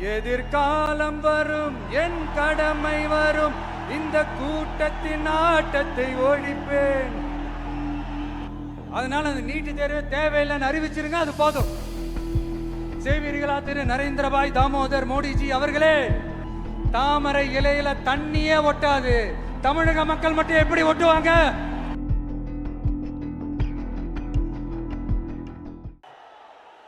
எதிர்காலம் வரும் என் கடமை வரும். இந்த கூட்டத்தின் ஆட்டத்தை ஒழிப்பேன். அதனால அந்த நீட்டு தேர்வு தேவையில்லைன்னு அறிவிச்சிருங்க அது போதும். செய்வீர்களா திரு நரேந்திரபாய் தாமோதர் மோடிஜி அவர்களே தாமரை இலையில தண்ணியே ஒட்டாது. தமிழக மக்கள் மட்டும் எப்படி ஒட்டுவாங்க?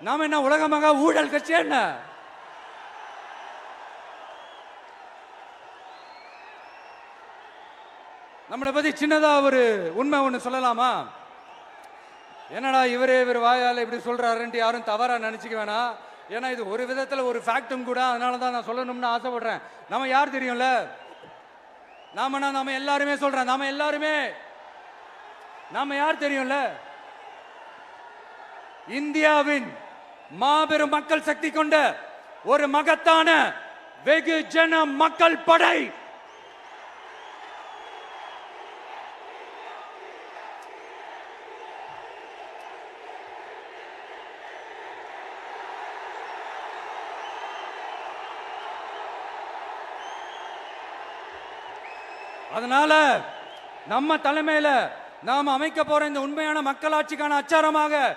நாம என்ன உலகமாக ஊழல் கட்சி என்ன? நம்மளை பத்தி சின்னதா ஒரு உண்மை ஒண்ணு சொல்லலாமா? என்னடா இவரே இவர் வாயால் இப்படி சொல்றாருன்ட்டு யாரும் தவறா நினைச்சுக்க வேணாம் ஏன்னா இது ஒரு விதத்துல ஒரு ஃபேக்டும் கூட அதனால தான் நான் சொல்லணும்னு ஆசைப்படுறேன். நம்ம யார் தெரியும்ல? நாமனா நாம எல்லாருமே சொல்றேன் நாம எல்லாருமே நாம யார் தெரியும்ல? இந்தியாவின் மாபெரும் மக்கள் சக்தி கொண்ட ஒரு மகத்தான வெகு ஜன மக்கள் படை. அதனால நம்ம தலைமையில நாம் அமைக்க போற இந்த உண்மையான மக்களாட்சிக்கான அச்சாரமாக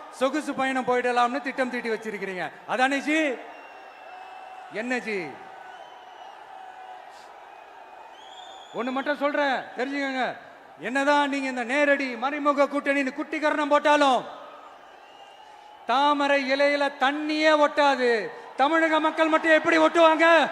சொகுசு பயணம் போயிடலாம்னு திட்டம் தீட்டி வச்சிருக்கிறீங்க. அதானே ஜி? என்ன ஜி? ஒண்ணு மட்டும் சொல்றேன் தெரிஞ்சுக்கோங்க. என்னதான் நீங்க இந்த நேரடி மறைமுக கூட்டணின்னு குட்டிகரணம் போட்டாலும் தாமரை இலையில தண்ணியே ஒட்டாது. தமிழக மக்கள் மட்டும் எப்படி ஒட்டுவாங்க?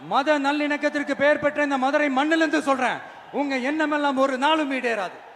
மத நல்லிணக்கத்திற்கு பெயர் பெற்ற இந்த மதுரை மண்ணிலிருந்து சொல்றேன். உங்க எண்ணமெல்லாம் ஒரு நாளும் ஈடேறாது.